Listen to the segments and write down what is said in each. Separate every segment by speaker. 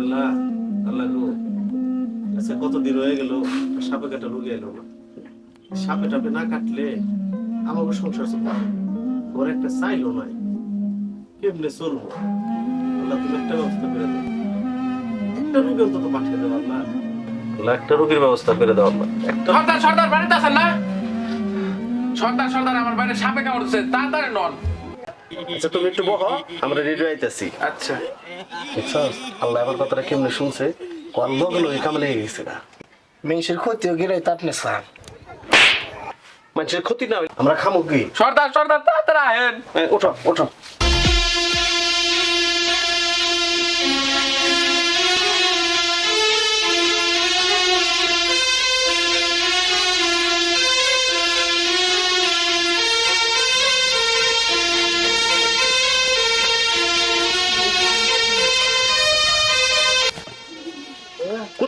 Speaker 1: আল্লাহ আল্লাহ গো। আচ্ছা কতদিন হয়ে গেল? সাপে কাটা রুগী এলো। না সাপে টাপে না কাটলে আমাকে সংসার চলবে। ঘরে একটা চাইলো নাই। কেমনে চলবো? আল্লাহ তুমি একটা ব্যবস্থা করে দাও। একটা রুগী অন্তত পাঠিয়ে দাও আল্লাহ। একটা রুগীর ব্যবস্থা করে দাও আল্লাহ।
Speaker 2: সর্দার সর্দার বাড়িতে আছেন না? সর্দার সর্দার আমার বাড়িতে সাপে কামড়ছে তাড়াতাড়ি নন।
Speaker 1: আচ্ছা তুমি একটু বহ আমরা রেডি আইতেছি
Speaker 2: আচ্ছা।
Speaker 1: আল্লাহ এবার কথাটা কেমনে শুনছে? কোন লোক লোক কামলে গেছে না
Speaker 3: মেয়ের ক্ষতিও গিরাই তাপনে স্যার
Speaker 1: মানুষের ক্ষতি না। আমরা খামো কি?
Speaker 2: সর্দার সর্দার তাড়াতাড়ি আহেন।
Speaker 1: ওঠো ওঠো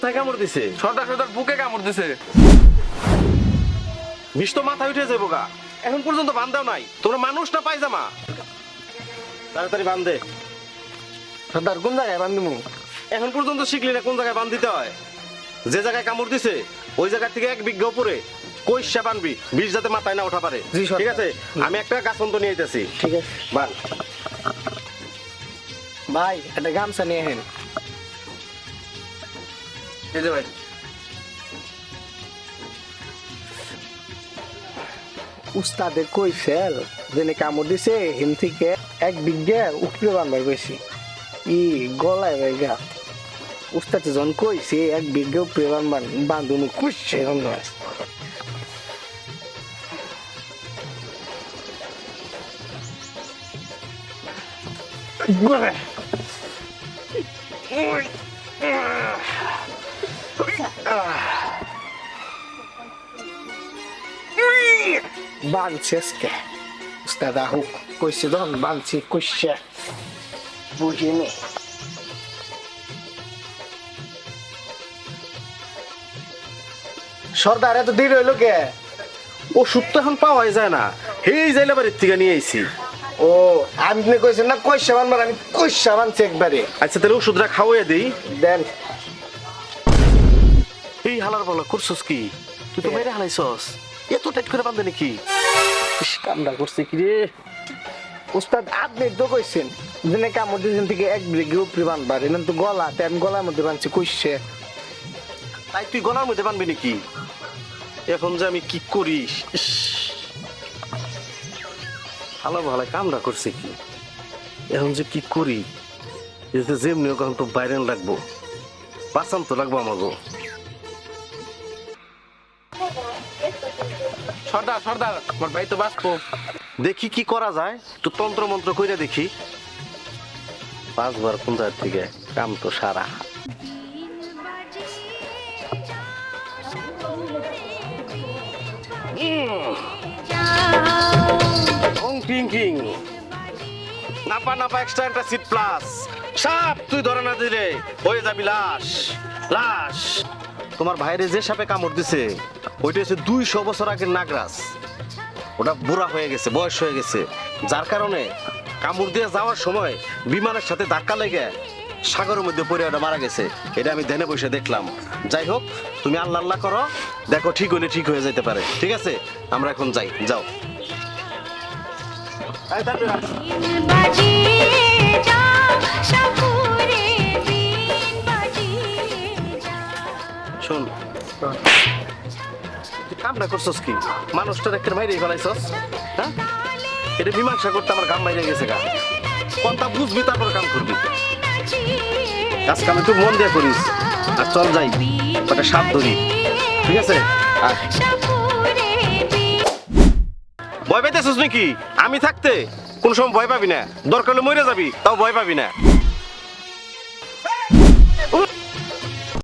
Speaker 1: কোথায় কামড় দিছে?
Speaker 2: সর্দার সর্দার বুকে কামড় দিছে।
Speaker 1: বিষ তো মাথায় উঠে যাব গা। এখন পর্যন্ত বান্ধাও নাই। তোমরা মানুষ না পায়জামা? তাড়াতাড়ি বান্ধে
Speaker 3: সর্দার কোন জায়গায় বান্ধিমু?
Speaker 1: এখন পর্যন্ত শিখলি না কোন জায়গায় বান দিতে হয়। যে জায়গায় কামড় দিছে ওই জায়গা থেকে এক বিঘা উপরে কৈশা বানবি বিষ যাতে মাথায় না ওঠা পারে। ঠিক আছে? আমি একটা গাছন্ত নিয়ে আইতেছি।
Speaker 3: ঠিক আছে।
Speaker 1: বান।
Speaker 3: ভাই একটা গামছা নিয়ে হেন
Speaker 2: এই যে ভাই।
Speaker 3: উস্তাদে কইছে যেনে কামড় দিছে হিম থেকে এক বিঘা উপরে বানবার বেশি ই গলায় ভাই গা উস্তাদে যখন কইছে এক বিঘা উপরে বানবার বান্ধুনি কুসছে এরকম বানছে আজকে। উস্তাদ আহুক কইছে যখন বানছি কইছে। বুঝিনি। সর্দার এত দেরি হইল কে?
Speaker 1: ওষুধ তো এখন পাওয়াই যায় না। এই যাইলে বাড়ির থেকে নিয়ে আইছি।
Speaker 3: ও আপনি কইছেন না কইসা বানবার আমি কইসা বানছি একবারে।
Speaker 1: আচ্ছা তাহলে ওষুধটা খাওয়াই দিই।
Speaker 3: দেন।
Speaker 1: এই হালার বলা করছস কি? তুই তো মেরে হালাইছস। এত টাইট করে বান্ধে নাকি?
Speaker 3: ইস, কামড়া করছে কি রে? উস্তাদ আপনি তো কইছেন দিনে কামড় দিয়েছেন থেকে এক ব্রেগে উপরে বানবার এনে তো গলা তে আমি গলার মধ্যে বানছি কইছে।
Speaker 1: তাই তুই গলার মধ্যে বানবি নাকি? এখন যে আমি কি করিস ইস। হালা ভালা কামড়া করছে কি? এখন যে কি করি এতে যেমনি হোক এখন তো বাইরে লাগবো। বাঁচান তো লাগবো আমাকে
Speaker 2: সর্দার আমার ভাই তো বাঁচবো।
Speaker 1: দেখি কি করা যায়। একটু তন্ত্র মন্ত্র কইরা দেখি। পাঁচবার কোন জায়গা থেকে? কাম তো সারা। কিং কিং নাপা নাপা এক্সট্রা একটা সিট প্লাস সাপ তুই ধরে না দিলে হয়ে যাবি লাশ। লাশ। তোমার ভাইরে যে সাপে কামড় দিছে, ওইটা হচ্ছে দুইশো বছর আগের নাগরাজ। ওটা বুড়া হয়ে গেছে, বয়স হয়ে গেছে। যার কারণে কামড় দিয়ে যাওয়ার সময় বিমানের সাথে ধাক্কা লেগে সাগরের মধ্যে পড়ে ওটা মারা গেছে। এটা আমি ধ্যানে বসে দেখলাম। যাই হোক, তুমি আল্লাহ আল্লাহ করো, দেখো ঠিক হলে ঠিক হয়ে যেতে পারে। ঠিক আছে? আমরা এখন যাই। যাও। কামটা করছস কি? মানুষটার একটা বাইরে ফেলাইছস? হ্যাঁ? এটা মীমাংসা করতে আমার কাম বাইরে গেছে গা। কথা বুঝবি, তারপর কাম করবি। কাজ কাম একটু মন দিয়ে করিস। আর চল যাই। ওটা সাপ ধরি। ঠিক আছে? ভয় পাইতেছিস নাকি? আমি থাকতে কোন সময় ভয় পাবি না। দরকার হলে মরে যাবি, তাও ভয় পাবি না।